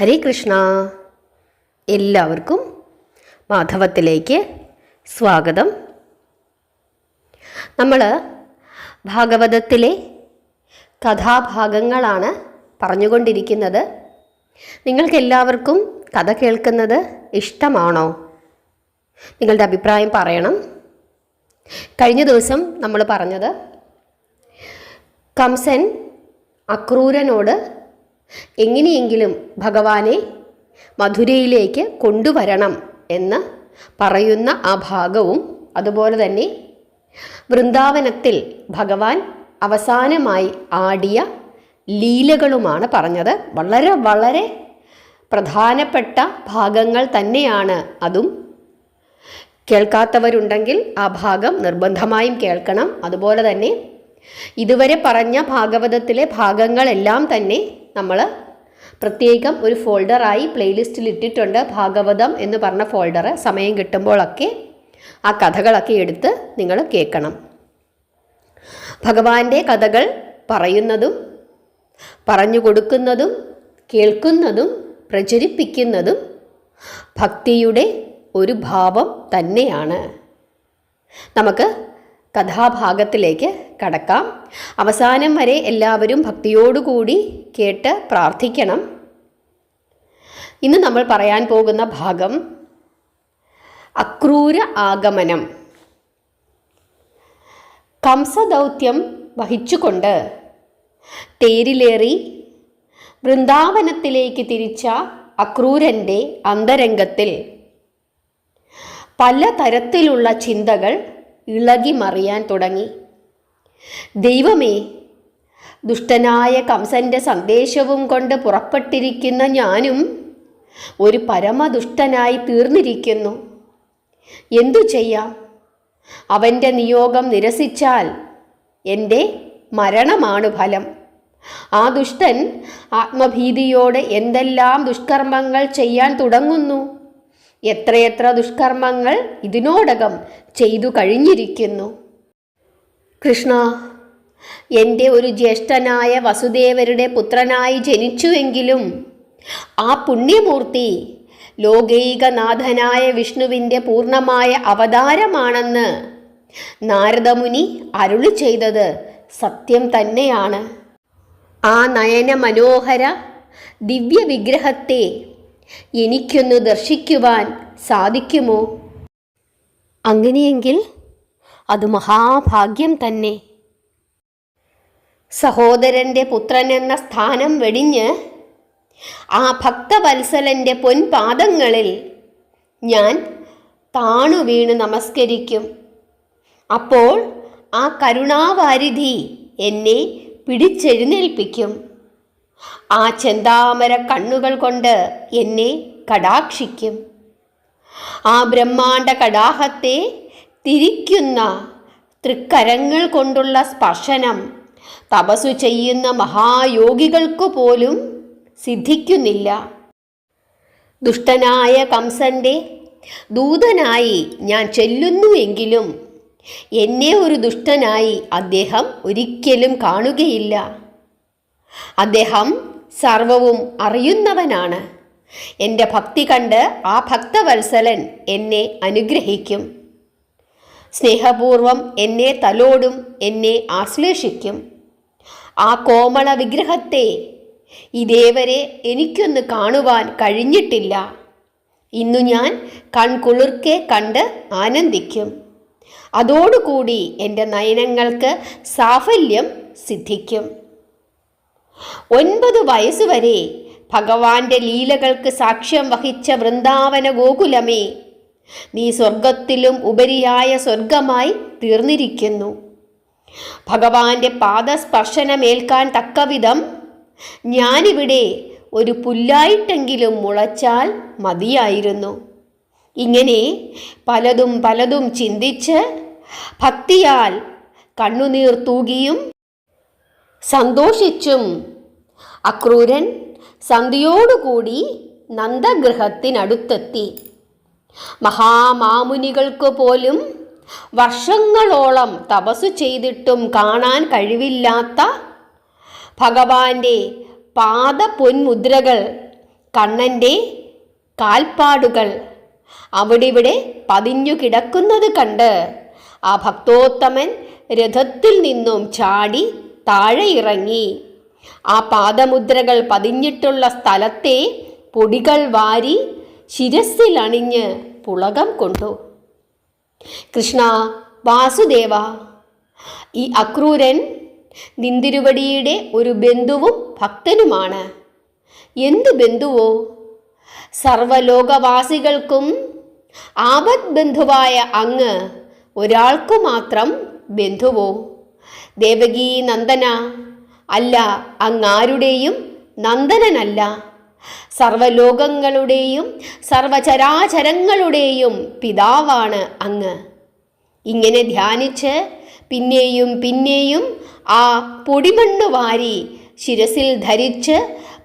ഹരേ കൃഷ്ണ. എല്ലാവർക്കും മാധവത്തിലേക്ക് സ്വാഗതം. നമ്മൾ ഭാഗവതത്തിലെ കഥാഭാഗങ്ങളാണ് പറഞ്ഞുകൊണ്ടിരിക്കുന്നത്. നിങ്ങൾക്കെല്ലാവർക്കും കഥ കേൾക്കുന്നത് ഇഷ്ടമാണോ? നിങ്ങളുടെ അഭിപ്രായം പറയണം. കഴിഞ്ഞ ദിവസം നമ്മൾ പറഞ്ഞത് കംസൻ അക്രൂരനോട് എങ്ങനെയെങ്കിലും ഭഗവാനെ മധുരയിലേക്ക് കൊണ്ടുവരണം എന്ന് പറയുന്ന ആ ഭാഗവും അതുപോലെ തന്നെ വൃന്ദാവനത്തിൽ ഭഗവാൻ അവസാനമായി ആടിയ ലീലകളുമാണ് പറഞ്ഞത്. വളരെ വളരെ പ്രധാനപ്പെട്ട ഭാഗങ്ങൾ തന്നെയാണ് അതും. കേൾക്കാത്തവരുണ്ടെങ്കിൽ ആ ഭാഗം നിർബന്ധമായും കേൾക്കണം. അതുപോലെ തന്നെ ഇതുവരെ പറഞ്ഞ ഭാഗവതത്തിലെ ഭാഗങ്ങളെല്ലാം തന്നെ നമ്മൾ പ്രത്യേകം ഒരു ഫോൾഡറായി പ്ലേലിസ്റ്റിൽ ഇട്ടിട്ടുണ്ട് ഭാഗവതം എന്ന് പറഞ്ഞ ഫോൾഡർ സമയം കിട്ടുമ്പോഴൊക്കെ ആ കഥകളൊക്കെ എടുത്ത് നിങ്ങൾ കേൾക്കണം. ഭഗവാന്റെ കഥകൾ പറയുന്നതും പറഞ്ഞു കൊടുക്കുന്നതും കേൾക്കുന്നതും പ്രചരിപ്പിക്കുന്നതും ഭക്തിയുടെ ഒരു ഭാവം തന്നെയാണ്. നമുക്ക് കഥാഭാഗത്തിലേക്ക് കടക്കാം. അവസാനം വരെ എല്ലാവരും ഭക്തിയോടുകൂടി കേട്ട് പ്രാർത്ഥിക്കണം. ഇന്ന് നമ്മൾ പറയാൻ പോകുന്ന ഭാഗം അക്രൂര ആഗമനം. കംസദൗത്യം വഹിച്ചുകൊണ്ട് തേരിലേറി വൃന്ദാവനത്തിലേക്ക് തിരിച്ച അക്രൂരന്റെ അന്തരംഗത്തിൽ പലതരത്തിലുള്ള ചിന്തകൾ ഇളകി മറിയാൻ തുടങ്ങി. ദൈവമേ ദുഷ്ടനായ കംസന്റെ സന്ദേശവും കൊണ്ട് പുറപ്പെട്ടിരിക്കുന്ന ഞാനും ഒരു പരമദുഷ്ടനായി തീർന്നിരിക്കുന്നു. എന്തു ചെയ്യാം? അവന്റെ നിയോഗം നിരസിച്ചാൽ എന്റെ മരണമാണ് ഫലം. ആ ദുഷ്ടൻ ആത്മഭീതിയോടെ എന്തെല്ലാം ദുഷ്കർമ്മങ്ങൾ ചെയ്യാൻ തുടങ്ങുന്നു? എത്രയെത്ര ദുഷ്കർമ്മങ്ങൾ ഇതിനോടകം ചെയ്തു കഴിഞ്ഞിരിക്കുന്നു. കൃഷ്ണ എന്റെ ഒരു ജ്യേഷ്ഠനായ വസുദേവരുടെ പുത്രനായി ജനിച്ചുവെങ്കിലും ആ പുണ്യമൂർത്തി ലോകൈകനാഥനായ വിഷ്ണുവിന്റെ പൂർണമായ അവതാരമാണെന്ന് നാരദമുനി അരുളി ചെയ്തത് സത്യം തന്നെയാണ്. ആ നയന മനോഹര ദിവ്യ വിഗ്രഹത്തെ എനിക്കൊന്ന് ദർശിക്കുവാൻ സാധിക്കുമോ? അങ്ങനെയെങ്കിൽ അത് മഹാഭാഗ്യം തന്നെ. സഹോദരന്റെ പുത്രൻ എന്ന സ്ഥാനം വെടിഞ്ഞ് ആ ഭക്തവത്സലന്റെ പൊൻപാദങ്ങളിൽ ഞാൻ താണു വീണ് നമസ്കരിക്കും. അപ്പോൾ ആ കരുണാവാരിധി എന്നെ പിടിച്ചെഴുന്നേൽപ്പിക്കും. ആ ചെന്താമര കണ്ണുകൾ കൊണ്ട് എന്നെ കടാക്ഷിക്കും. ആ ബ്രഹ്മാണ്ട കടാഹത്തെ തിരിക്കുന്ന തൃക്കരങ്ങൾ കൊണ്ടുള്ള സ്പർശനം തപസ്സു ചെയ്യുന്ന മഹായോഗികൾക്കു പോലും സിദ്ധിക്കുന്നില്ല. ദുഷ്ടനായ കംസന്റെ ദൂതനായി ഞാൻ ചെല്ലുന്നുവെങ്കിലും എന്നെ ഒരു ദുഷ്ടനായി അദ്ദേഹം ഒരിക്കലും കാണുകയില്ല. അദ്ദേഹം സർവവും അറിയുന്നവനാണ്. എന്റെ ഭക്തി കണ്ട് ആ ഭക്തവത്സലൻ എന്നെ അനുഗ്രഹിക്കും. സ്നേഹപൂർവം എന്നെ തലോടും എന്നെ ആശ്ലേഷിക്കും. ആ കോമള വിഗ്രഹത്തെ ഇതേവരെ എനിക്കൊന്ന് കാണുവാൻ കഴിഞ്ഞിട്ടില്ല. ഇന്നു ഞാൻ കൺകുളിർക്കെ കണ്ട് ആനന്ദിക്കും. അതോടുകൂടി എന്റെ നയനങ്ങൾക്ക് സാഫല്യം സിദ്ധിക്കും. ഒൻപത് വയസ്സുവരെ ഭഗവാന്റെ ലീലകൾക്ക് സാക്ഷ്യം വഹിച്ച വൃന്ദാവന ഗോകുലമേ നീ സ്വർഗത്തിലും ഉപരിയായ സ്വർഗമായി തീർന്നിരിക്കുന്നു. ഭഗവാന്റെ പാദസ്പർശനമേൽക്കാൻ തക്കവിധം ഞാനിവിടെ ഒരു പുല്ലായിട്ടെങ്കിലും മുളച്ചാൽ മതിയായിരുന്നു. ഇങ്ങനെ പലതും പലതും ചിന്തിച്ച് ഭക്തിയാൽ കണ്ണുനീർ തൂകിയും സന്തോഷിച്ചും അക്രൂരൻ സന്ധ്യയോടുകൂടി നന്ദഗൃഹത്തിനടുത്തെത്തി. മഹാമാമുനികൾക്ക് പോലും വർഷങ്ങളോളം തപസ് ചെയ്തിട്ടും കാണാൻ കഴിവില്ലാത്ത ഭഗവാന്റെ പാദ പൊന്മുദ്രകൾ കണ്ണന്റെ കാൽപ്പാടുകൾ അവിടിവിടെ പതിഞ്ഞു കിടക്കുന്നത് കണ്ട് ആ ഭക്തോത്തമൻ രഥത്തിൽ നിന്നും ചാടി താഴെ ഇറങ്ങി ആ പാദമുദ്രകൾ പതിഞ്ഞിട്ടുള്ള സ്ഥലത്തെ പൊടികൾ വാരി ശിരസിലണിഞ്ഞ് പുളകം കൊണ്ടു. കൃഷ്ണ വാസുദേവ ഈ അക്രൂരൻ നിന്തിരുവടിയുടെ ഒരു ബന്ധുവും ഭക്തനുമാണ്. എന്ത് ബന്ധുവോ? സർവലോകവാസികൾക്കും ആപത് ബന്ധുവായ അങ്ങ് ഒരാൾക്കു മാത്രം ബന്ധുവോ? ദേവകീ നന്ദന അല്ല അങ്ങാരുടെയും നന്ദനനല്ല. സർവലോകങ്ങളുടെയും സർവചരാചരങ്ങളുടെയും പിതാവാണ് അങ്ങ്. ഇങ്ങനെ ധ്യാനിച്ച് പിന്നെയും പിന്നെയും ആ പൊടിമണ്ണ് വാരി ശിരസിൽ ധരിച്ച്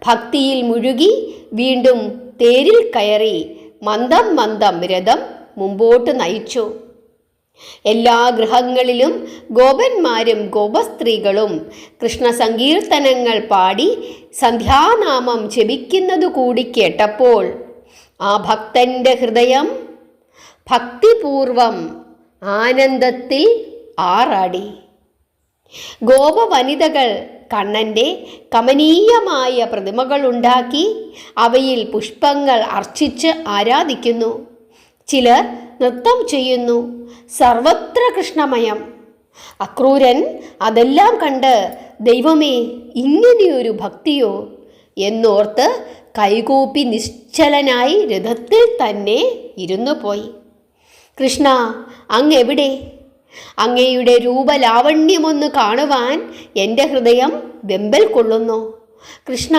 ഭക്തിയിൽ മുഴുകി വീണ്ടും തേരിൽ കയറി മന്ദം മന്ദം രഥം മുമ്പോട്ട് നയിച്ചു. എല്ലാ ഗൃഹങ്ങളിലും ഗോപന്മാരും ഗോപസ്ത്രീകളും കൃഷ്ണ സങ്കീർത്തനങ്ങൾ പാടി സന്ധ്യാനാമം ജപിക്കുന്നതു കൂടി കേട്ടപ്പോൾ ആ ഭക്തന്റെ ഹൃദയം ഭക്തിപൂർവം ആനന്ദത്തിൽ ആറാടി. ഗോപവനിതകൾ കണ്ണന്റെ കമനീയമായ പ്രതിമകളുണ്ടാക്കി അവയിൽ പുഷ്പങ്ങൾ അർച്ചിച്ച് ആരാധിക്കുന്നു. ചിലർ നൃത്തം ചെയ്യുന്നു. സർവത്ര കൃഷ്ണമയം. അക്രൂരൻ അതെല്ലാം കണ്ട് ദൈവമേ ഇങ്ങനെയൊരു ഭക്തിയോ? എന്നോർത്ത് കൈകൂപ്പി നിശ്ചലനായി രഥത്തിൽ തന്നെ ഇരുന്നു പോയി. കൃഷ്ണ അങ്ങ് എവിടെ അങ്ങയുടെ രൂപലാവണ്യമൊന്ന് കാണുവാൻ എന്റെ ഹൃദയം വെമ്പൽ കൊള്ളുന്നു. കൃഷ്ണ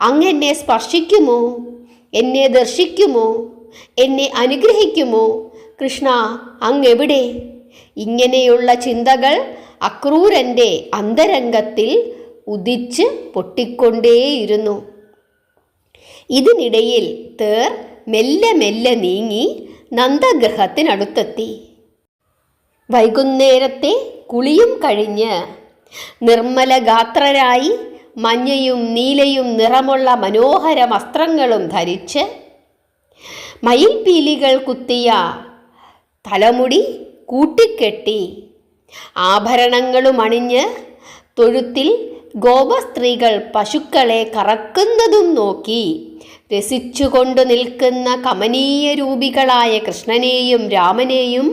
അങ്ങ് എന്നെ സ്പർശിക്കുമോ? എന്നെ ദർശിക്കുമോ? എന്നെ അനുഗ്രഹിക്കുമോ? കൃഷ്ണ അങ്ങെവിടെ? ഇങ്ങനെയുള്ള ചിന്തകൾ അക്രൂരന്റെ അന്തരംഗത്തിൽ ഉദിച്ച് പൊട്ടിക്കൊണ്ടേയിരുന്നു. ഇതിനിടയിൽ തേർ മെല്ലെ മെല്ലെ നീങ്ങി നന്ദഗ്രഹത്തിനടുത്തെത്തി വൈകുന്നേരത്തെ കുളിയും കഴിഞ്ഞ് നിർമ്മലഗാത്രരായി മഞ്ഞയും നീലയും നിറമുള്ള മനോഹര വസ്ത്രങ്ങളും ധരിച്ച് മയിൽപീലികൾ കുത്തിയ തലമുടി കൂട്ടിക്കെട്ടി. ആഭരണങ്ങളും അണിഞ്ഞ് തൊഴുത്തിൽ ഗോപസ്ത്രീകൾ പശുക്കളെ കറക്കുന്നതും നോക്കി. രസിച്ചുകൊണ്ടു നിൽക്കുന്ന കമനീയ രൂപികളായ കൃഷ്ണനെയും രാമനെയും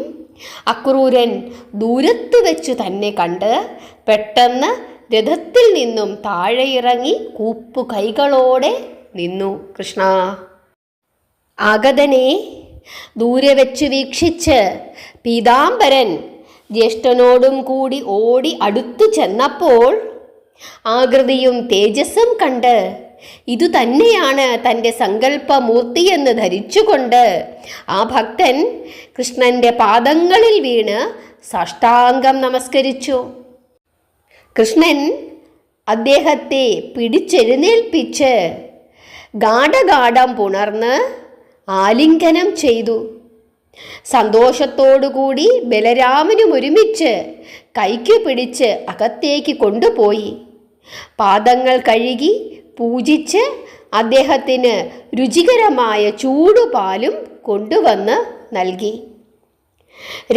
അക്രൂരൻ ദൂരത്ത് വെച്ചു തന്നെ കണ്ട് പെട്ടെന്ന് രഥത്തിൽ നിന്നും താഴെ ഇറങ്ങി കൂപ്പു കൈകളോടെ നിന്നു. കൃഷ്ണ. ആഗതനെ ദൂരെ വെച്ച് വീക്ഷിച്ച് പീതാംബരൻ ജ്യേഷ്ഠനോടും കൂടി ഓടി അടുത്തു ചെന്നപ്പോൾ ആകൃതിയും തേജസ്സും കണ്ട് ഇതുതന്നെയാണ് തന്റെ സങ്കല്പമൂർത്തിയെന്ന് ധരിച്ചുകൊണ്ട് ആ ഭക്തൻ കൃഷ്ണന്റെ പാദങ്ങളിൽ വീണ് സാഷ്ടാംഗം നമസ്കരിച്ചു. കൃഷ്ണൻ അദ്ദേഹത്തെ പിടിച്ചെഴുന്നേൽപ്പിച്ച് ഗാഠഗാഠം പുണർന്ന് ആലിംഗനം ചെയ്തു. സന്തോഷത്തോടുകൂടി ബലരാമനും ഒരുമിച്ച് കൈക്ക് പിടിച്ച് അകത്തേക്ക് കൊണ്ടുപോയി. പാദങ്ങൾ കഴുകി പൂജിച്ച് അദ്ദേഹത്തിന് രുചികരമായ ചൂടുപാലും കൊണ്ടുവന്ന് നൽകി.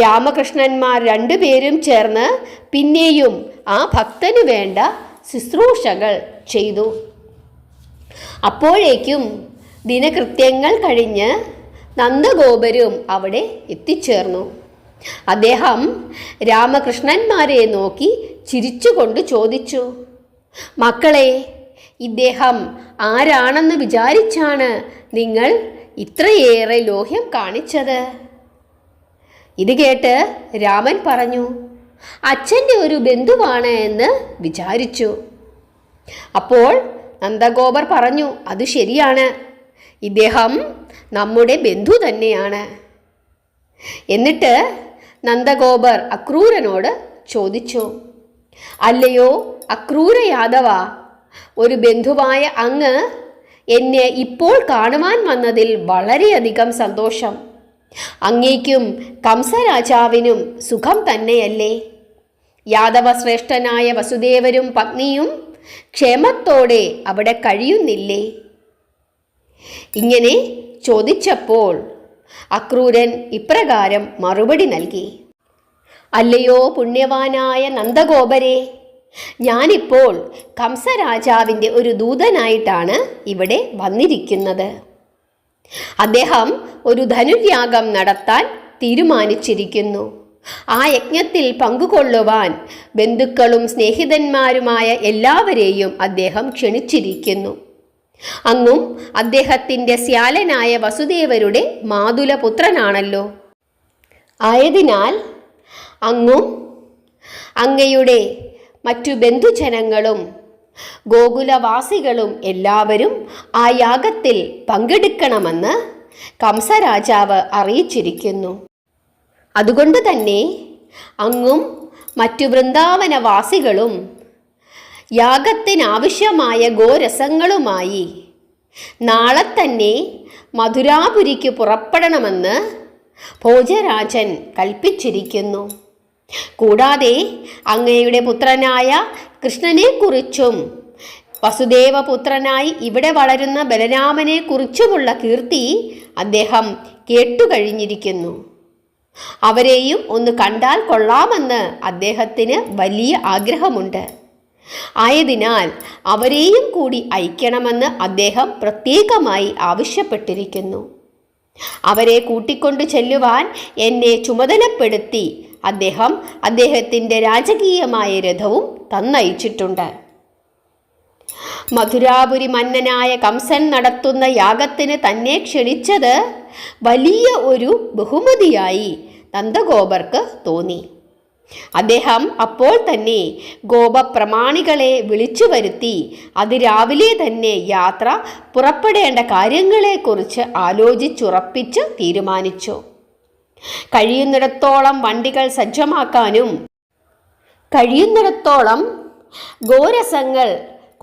രാമകൃഷ്ണന്മാർ രണ്ടുപേരും ചേർന്ന് പിന്നെയും ആ ഭക്തന് വേണ്ട ശുശ്രൂഷകൾ ചെയ്തു. അപ്പോഴേക്കും ദിനകൃത്യങ്ങൾ കഴിഞ്ഞ് നന്ദഗോപരും അവിടെ എത്തിച്ചേർന്നു. അദ്ദേഹം രാമകൃഷ്ണന്മാരെ നോക്കി ചിരിച്ചുകൊണ്ട് ചോദിച്ചു മക്കളെ ഇദ്ദേഹം ആരാണെന്ന് വിചാരിച്ചാണ് നിങ്ങൾ ഇത്രയേറെ ലോഹ്യം കാണിച്ചത് ഇത് കേട്ട് രാമൻ പറഞ്ഞു അച്ഛന്റെ ഒരു ബന്ധുവാണ് എന്ന് വിചാരിച്ചു. അപ്പോൾ നന്ദഗോപർ പറഞ്ഞു അത് ശരിയാണ്. ഇദ്ദേഹം നമ്മുടെ ബന്ധു തന്നെയാണ്. എന്നിട്ട് നന്ദഗോപർ അക്രൂരനോട് ചോദിച്ചു അല്ലയോ അക്രൂര യാദവ ഒരു ബന്ധുവായ അങ്ങ് എന്നെ ഇപ്പോൾ കാണുവാൻ വന്നതിൽ വളരെയധികം സന്തോഷം. അങ്ങേക്കും കംസരാജാവിനും സുഖം തന്നെയല്ലേ? യാദവ ശ്രേഷ്ഠനായ വസുദേവരും പത്നിയും ക്ഷേമത്തോടെ അവിടെ കഴിയുന്നില്ലേ? ഇങ്ങനെ ചോദിച്ചപ്പോൾ അക്രൂരൻ ഇപ്രകാരം മറുപടി നൽകി. അല്ലയോ പുണ്യവാനായ നന്ദഗോപരെ ഞാനിപ്പോൾ കംസരാജാവിന്റെ ഒരു ദൂതനായിട്ടാണ് ഇവിടെ വന്നിരിക്കുന്നത്. അദ്ദേഹം ഒരു ധനുര്യാഗം നടത്താൻ തീരുമാനിച്ചിരിക്കുന്നു. ആ യജ്ഞത്തിൽ പങ്കുകൊള്ളുവാൻ ബന്ധുക്കളും സ്നേഹിതന്മാരുമായ എല്ലാവരെയും അദ്ദേഹം ക്ഷണിച്ചിരിക്കുന്നു. അങ്ങും അദ്ദേഹത്തിന്റെ സ്യാലനായ വസുദേവരുടെ മാതുലപുത്രനാണല്ലോ. ആയതിനാൽ അങ്ങും അങ്ങയുടെ മറ്റു ബന്ധുജനങ്ങളും ഗോകുലവാസികളും എല്ലാവരും ആ യാഗത്തിൽ പങ്കെടുക്കണമെന്ന് കംസരാജാവ് അറിയിച്ചിരിക്കുന്നു. അതുകൊണ്ട് തന്നെ അങ്ങും മറ്റു വൃന്ദാവനവാസികളും യാഗത്തിനാവശ്യമായ ഗോരസങ്ങളുമായി. നാളെ തന്നെ മധുരാപുരിക്ക് പുറപ്പെടണമെന്ന് ഭോജരാജൻ കൽപ്പിച്ചിരിക്കുന്നു. കൂടാതെ അങ്ങയുടെ പുത്രനായ കൃഷ്ണനെക്കുറിച്ചും വസുദേവപുത്രനായി ഇവിടെ വളരുന്ന ബലരാമനെക്കുറിച്ചുമുള്ള കീർത്തി അദ്ദേഹം കേട്ടുകഴിഞ്ഞിരിക്കുന്നു. അവരെയും ഒന്ന് കണ്ടാൽ കൊള്ളാമെന്ന് അദ്ദേഹത്തിന് വലിയ ആഗ്രഹമുണ്ട്. ആയതിനാൽ അവരെയും കൂടി അയക്കണമെന്ന് അദ്ദേഹം പ്രത്യേകമായി ആവശ്യപ്പെട്ടിരിക്കുന്നു. അവരെ കൂട്ടിക്കൊണ്ടു ചെല്ലുവാൻ എന്നെ ചുമതലപ്പെടുത്തി അദ്ദേഹം അദ്ദേഹത്തിന്റെ രാജകീയമായ രഥവും തന്നയിച്ചിട്ടുണ്ട്. മധുരാപുരി മന്നനായ കംസൻ നടത്തുന്ന യാഗത്തിന് തന്നെ ക്ഷണിച്ചത് വലിയ ഒരു ബഹുമതിയായി നന്ദഗോപർക്ക് തോന്നി. അദ്ദേഹം അപ്പോൾ തന്നെ ഗോപപ്രമാണികളെ വിളിച്ചു വരുത്തി. അതിരാവിലെ തന്നെ യാത്ര പുറപ്പെടേണ്ട കാര്യങ്ങളെക്കുറിച്ച് ആലോചിച്ചുറപ്പിച്ച് തീരുമാനിച്ചു. കഴിയുന്നിടത്തോളം വണ്ടികൾ സജ്ജമാക്കാനും കഴിയുന്നിടത്തോളം ഗോരസങ്ങൾ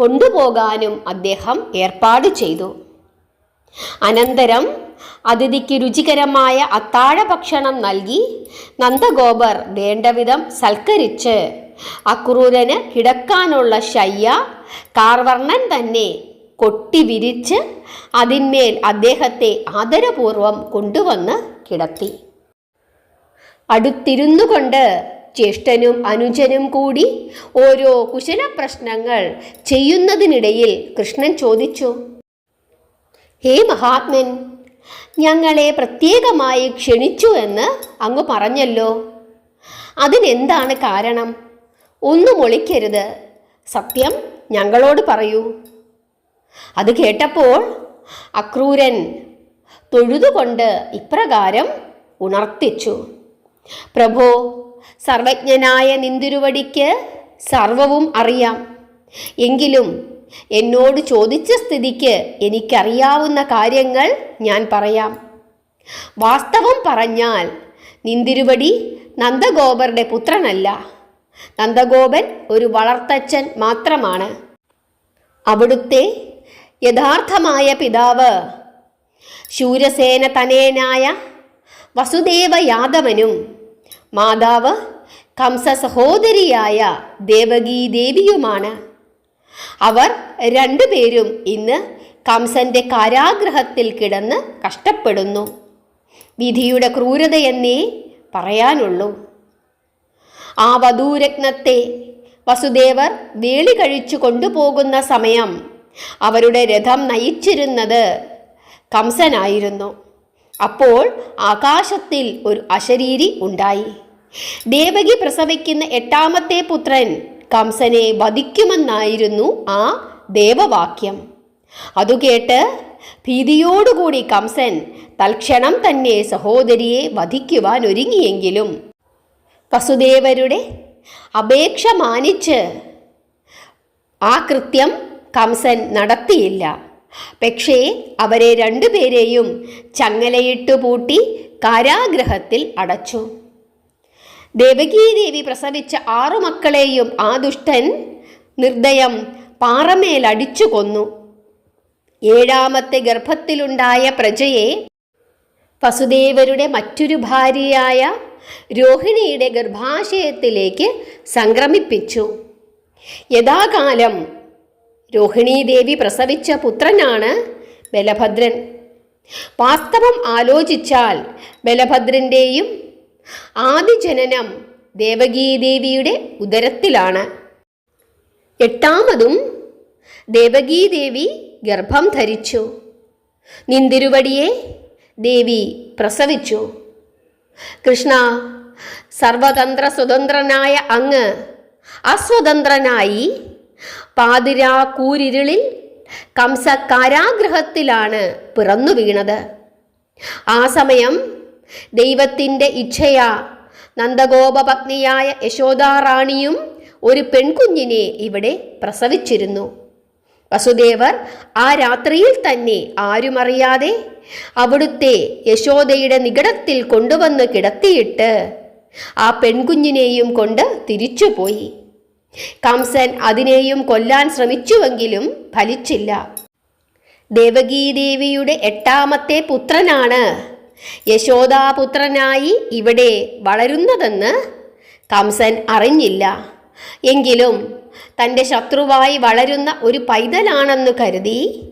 കൊണ്ടുപോകാനും അദ്ദേഹം ഏർപ്പാട് ചെയ്തു. അനന്തരം അതിഥിക്ക് രുചികരമായ അത്താഴ ഭക്ഷണം നൽകി നന്ദഗോപർ വേണ്ടവിധം സൽക്കരിച്ച്. അക്രൂരന് കിടക്കാനുള്ള ശയ്യ കാർവർണൻ തന്നെ കൊട്ടി വിരിച്ച് അതിന്മേൽ അദ്ദേഹത്തെ ആദരപൂർവം കൊണ്ടുവന്ന് കിടത്തി. അടുത്തിരുന്നു കൊണ്ട് ജ്യേഷ്ഠനും അനുജനും കൂടി ഓരോ കുശല പ്രശ്നങ്ങൾ ചെയ്യുന്നതിനിടയിൽ കൃഷ്ണൻ ചോദിച്ചു ഹേ മഹാത്മൻ ഞങ്ങളെ പ്രത്യേകമായി ക്ഷണിച്ചു എന്ന് അങ്ങ് പറഞ്ഞല്ലോ. അതിനെന്താണ് കാരണം? ഒന്നും ഒളിക്കരുത്. സത്യം ഞങ്ങളോട് പറയൂ. അത് കേട്ടപ്പോൾ അക്രൂരൻ തൊഴുതുകൊണ്ട് ഇപ്രകാരം ഉണർത്തിച്ചു. പ്രഭോ സർവജ്ഞനായ നിന്തിരുവടിക്ക് സർവവും അറിയാം. എങ്കിലും എന്നോട് ചോദിച്ച സ്ഥിതിക്ക് എനിക്കറിയാവുന്ന കാര്യങ്ങൾ ഞാൻ പറയാം. വാസ്തവം പറഞ്ഞാൽ നിന്തിരുവടി നന്ദഗോപരുടെ പുത്രനല്ല. നന്ദഗോപൻ ഒരു വളർത്തച്ഛൻ മാത്രമാണ്. അവിടുത്തെ യഥാർത്ഥമായ പിതാവ് ശൂരസേന തനേനായ വസുദേവ യാദവനും മാതാവ് കംസ സഹോദരിയായ ദേവകീ ദേവിയുമാണ് അവർ രണ്ടുപേരും ഇന്ന് കംസന്റെ കാരാഗ്രഹത്തിൽ കിടന്ന് കഷ്ടപ്പെടുന്നു. വിധിയുടെ ക്രൂരതയെന്നേ പറയാനുള്ളൂ. ആ വധൂരത്നത്തെ വസുദേവർ വേളി കഴിച്ചു കൊണ്ടുപോകുന്ന സമയം അവരുടെ രഥം നയിച്ചിരുന്നത് കംസനായിരുന്നു. അപ്പോൾ ആകാശത്തിൽ ഒരു അശരീരി ഉണ്ടായി. ദേവകി പ്രസവിക്കുന്ന എട്ടാമത്തെ പുത്രൻ കംസനെ വധിക്കുമെന്നായിരുന്നു ആ ദേവവാക്യം. അതുകേട്ട് ഭീതിയോടുകൂടി കംസൻ തൽക്ഷണം തന്നെ സഹോദരിയെ വധിക്കുവാൻ ഒരുങ്ങിയെങ്കിലും വസുദേവരുടെ അപേക്ഷ മാനിച്ച് ആ കൃത്യം കംസൻ നടത്തിയില്ല. പക്ഷേ അവരെ രണ്ടുപേരെയും ചങ്ങലയിട്ടു പൂട്ടി കാരാഗ്രഹത്തിൽ അടച്ചു. ദേവകീദേവി പ്രസവിച്ച ആറു മക്കളെയും ആ ദുഷ്ടൻ നിർദ്ദയം പാറമേലടിച്ചു കൊന്നു. ഏഴാമത്തെ ഗർഭത്തിലുണ്ടായ പ്രജയെ വസുദേവരുടെ മറ്റൊരു ഭാര്യയായ രോഹിണിയുടെ ഗർഭാശയത്തിലേക്ക് സംക്രമിപ്പിച്ചു. യഥാകാലം രോഹിണീദേവി പ്രസവിച്ച പുത്രനാണ് ബലഭദ്രൻ. വാസ്തവം ആലോചിച്ചാൽ ബലഭദ്രന്റെയും ആദിജനനം ദേവകീദേവിയുടെ ഉദരത്തിലാണ്. എട്ടാമതും ദേവകീദേവി ഗർഭം ധരിച്ചു. നിന്തിരുവടിയെ ദേവി പ്രസവിച്ചു. കൃഷ്ണ സർവതന്ത്ര സ്വതന്ത്രനായ അങ്ങ് അസ്വതന്ത്രനായി പാതിരാ കൂരിരുളിൽ കംസ കാരാഗ്രഹത്തിലാണ് പിറന്നു വീണത് ആ സമയം ദൈവത്തിന്റെ ഇച്ഛയാ. നന്ദഗോപപത്നിയായ യശോദാറാണിയും ഒരു പെൺകുഞ്ഞിനെ ഇവിടെ പ്രസവിച്ചിരുന്നു. വസുദേവർ ആ രാത്രിയിൽ തന്നെ ആരുമറിയാതെ അവിടുത്തെ യശോദയുടെ നികടത്തിൽ കൊണ്ടുവന്ന് കിടത്തിയിട്ട് ആ പെൺകുഞ്ഞിനെയും കൊണ്ട് തിരിച്ചുപോയി. കംസൻ അതിനെയും കൊല്ലാൻ ശ്രമിച്ചുവെങ്കിലും ഫലിച്ചില്ല. ദേവകീദേവിയുടെ എട്ടാമത്തെ പുത്രനാണ് യശോദാപുത്രനായി ഇവിടെ വളരുന്നതെന്ന് കംസൻ അറിഞ്ഞില്ല. എങ്കിലും തന്റെ ശത്രുവായി വളരുന്ന ഒരു പൈതലാണെന്ന് കരുതി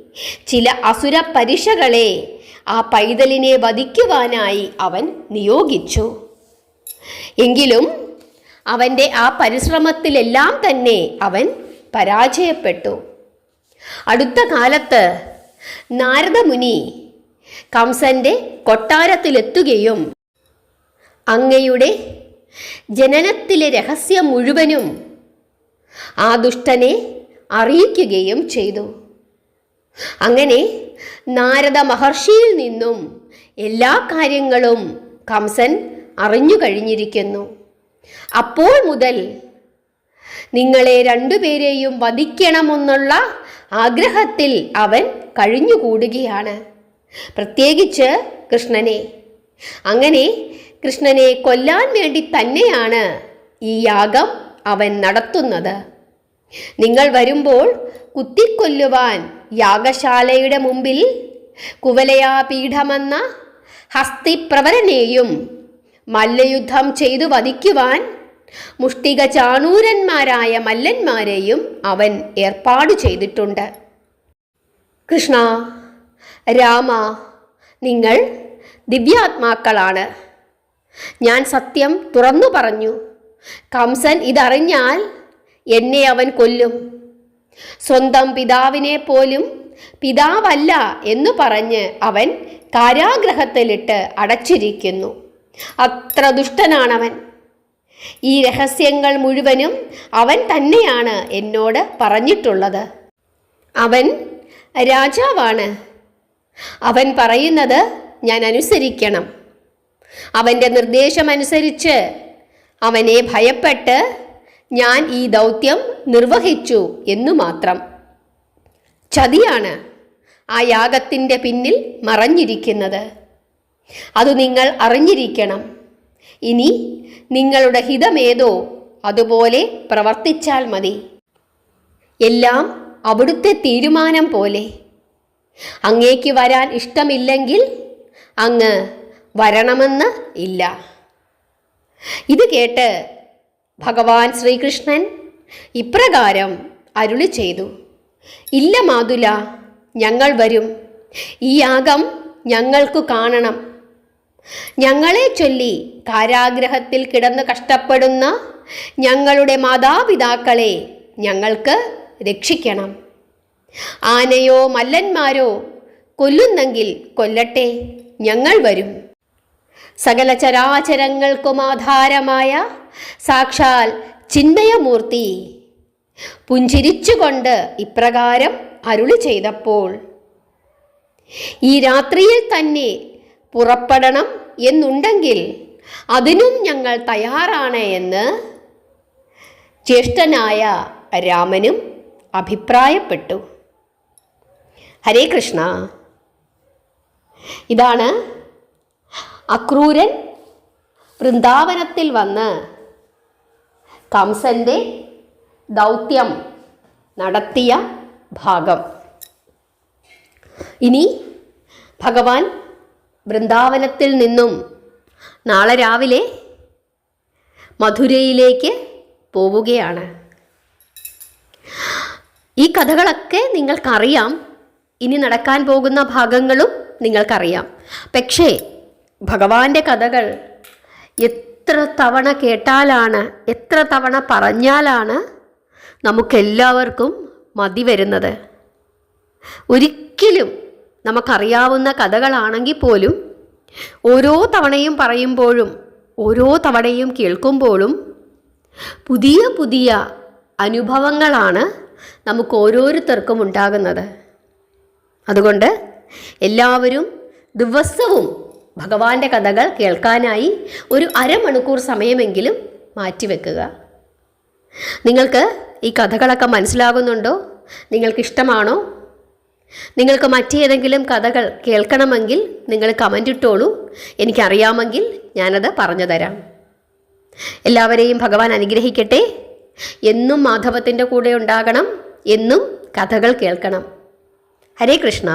ചില അസുര പരീക്ഷകളെ ആ പൈതലിനെ വധിക്കുവാനായി അവൻ നിയോഗിച്ചു. എങ്കിലും അവന്റെ ആ പരിശ്രമത്തിലെല്ലാം തന്നെ അവൻ പരാജയപ്പെട്ടു. അടുത്ത കാലത്ത് നാരദമുനി കംസന്റെ കൊട്ടാരത്തിലെത്തുകയും അങ്ങയുടെ ജനനത്തിലെ രഹസ്യം മുഴുവനും ആ ദുഷ്ടനെ അറിയിക്കുകയും ചെയ്തു. അങ്ങനെ നാരദ മഹർഷിയിൽ നിന്നും എല്ലാ കാര്യങ്ങളും കംസൻ അറിഞ്ഞു കഴിഞ്ഞിരിക്കുന്നു. അപ്പോൾ മുതൽ നിങ്ങളെ രണ്ടുപേരെയും വധിക്കണമെന്നുള്ള ആഗ്രഹത്തിൽ അവൻ കഴിഞ്ഞുകൂടുകയാണ്. പ്രത്യേകിച്ച് കൃഷ്ണനെ. അങ്ങനെ കൃഷ്ണനെ കൊല്ലാൻ വേണ്ടി തന്നെയാണ് ഈ യാഗം അവൻ നടത്തുന്നത്. നിങ്ങൾ വരുമ്പോൾ കുത്തിക്കൊല്ലുവാൻ യാഗശാലയുടെ മുമ്പിൽ കുവലയാപീഠമെന്ന ഹസ്തിപ്രവരനെയും മല്ലയുദ്ധം ചെയ്തു വധിക്കുവാൻ മുഷ്ടിക ചാണൂരന്മാരായ മല്ലന്മാരെയും അവൻ ഏർപ്പാട് ചെയ്തിട്ടുണ്ട്. കൃഷ്ണ രാമ നിങ്ങൾ ദിവ്യാത്മാക്കളാണ്. ഞാൻ സത്യം തുറന്നു പറഞ്ഞു. കംസൻ ഇതറിഞ്ഞാൽ എന്നെ അവൻ കൊല്ലും. സ്വന്തം പിതാവിനെ പോലും പിതാവല്ല എന്നു പറഞ്ഞ് അവൻ കാരാഗ്രഹത്തിലിട്ട് അടച്ചിരിക്കുന്നു. അത്ര ദുഷ്ടനാണവൻ. ഈ രഹസ്യങ്ങൾ മുഴുവനും അവൻ തന്നെയാണ് എന്നോട് പറഞ്ഞിട്ടുള്ളത്. അവൻ രാജാവാണ്. അവൻ പറയുന്നത് ഞാൻ അനുസരിക്കണം. അവന്റെ നിർദ്ദേശമനുസരിച്ച് അവനെ ഭയപ്പെട്ട് ഞാൻ ഈ ദൗത്യം നിർവഹിച്ചു എന്നു മാത്രം. ചതിയാണ് ആ യാഗത്തിന്റെ പിന്നിൽ മറഞ്ഞിരിക്കുന്നത്. അത് നിങ്ങൾ അറിഞ്ഞിരിക്കണം. ഇനി നിങ്ങളുടെ ഹിതമേതോ അതുപോലെ പ്രവർത്തിച്ചാൽ മതി. എല്ലാം അവിടുത്തെ തീരുമാനം പോലെ. അങ്ങേക്ക് വരാൻ ഇഷ്ടമില്ലെങ്കിൽ അങ്ങ് വരണമെന്ന് ഇല്ല. ഇത് കേട്ട് ഭഗവാൻ ശ്രീകൃഷ്ണൻ ഇപ്രകാരം അരുളി ചെയ്തു. ഇല്ല മാതുല ഞങ്ങൾ വരും. ഈ യാഗം ഞങ്ങൾക്ക് കാണണം. ഞങ്ങളെ ചൊല്ലി കാരാഗ്രഹത്തിൽ കിടന്ന് കഷ്ടപ്പെടുന്ന ഞങ്ങളുടെ മാതാപിതാക്കളെ ഞങ്ങൾക്ക് രക്ഷിക്കണം. ആനയോ മല്ലന്മാരോ കൊല്ലുന്നെങ്കിൽ കൊല്ലട്ടെ ഞങ്ങൾ വരും. സകല ചരാചരങ്ങൾക്കും ആധാരമായ സാക്ഷാൽ ചിന്മയമൂർത്തി പുഞ്ചിരിച്ചുകൊണ്ട് ഇപ്രകാരം അരുളി ചെയ്തപ്പോൾ ഈ രാത്രിയിൽ തന്നെ പുറപ്പെടണം എന്നുണ്ടെങ്കിൽ അതിനും ഞങ്ങൾ തയ്യാറാണ് എന്ന് ജ്യേഷ്ഠനായ രാമനും അഭിപ്രായപ്പെട്ടു. ഹരേ കൃഷ്ണ. ഇതാണ് അക്രൂരൻ വൃന്ദാവനത്തിൽ വന്ന് കംസന്റെ ദൗത്യം നടത്തിയ ഭാഗം. ഇനി ഭഗവാൻ വൃന്ദാവനത്തിൽ നിന്നും നാളെ രാവിലെ മധുരയിലേക്ക് പോവുകയാണ്. ഈ കഥകളൊക്കെ നിങ്ങൾക്കറിയാം. ഇനി നടക്കാൻ പോകുന്ന ഭാഗങ്ങളും നിങ്ങൾക്കറിയാം. പക്ഷേ ഭഗവാന്റെ കഥകൾ എത്ര തവണ കേട്ടാലാണ് എത്ര തവണ പറഞ്ഞാലാണ് നമുക്കെല്ലാവർക്കും മതി വരുന്നത്. ഒരിക്കലും നമുക്കറിയാവുന്ന കഥകളാണെങ്കിൽ പോലും ഓരോ തവണയും പറയുമ്പോഴും ഓരോ തവണയും കേൾക്കുമ്പോഴും പുതിയ പുതിയ അനുഭവങ്ങളാണ് നമുക്ക് ഓരോരുത്തർക്കും ഉണ്ടാകുന്നത്. അതുകൊണ്ട് എല്ലാവരും ദിവസവും ഭഗവാന്റെ കഥകൾ കേൾക്കാനായി ഒരു അരമണിക്കൂർ സമയമെങ്കിലും മാറ്റിവെക്കുക. നിങ്ങൾക്ക് ഈ കഥകളൊക്കെ മനസ്സിലാകുന്നുണ്ടോ? നിങ്ങൾക്കിഷ്ടമാണോ? നിങ്ങൾക്ക് മറ്റേതെങ്കിലും കഥകൾ കേൾക്കണമെങ്കിൽ നിങ്ങൾ കമന്റ് ഇട്ടോളൂ. എനിക്കറിയാമെങ്കിൽ ഞാനത് പറഞ്ഞു തരാം. എല്ലാവരെയും ഭഗവാൻ അനുഗ്രഹിക്കട്ടെ. എന്നും മാധവത്തിന്റെ കൂടെ ഉണ്ടാകണം. എന്നും കഥകൾ കേൾക്കണം. ഹരേ കൃഷ്ണ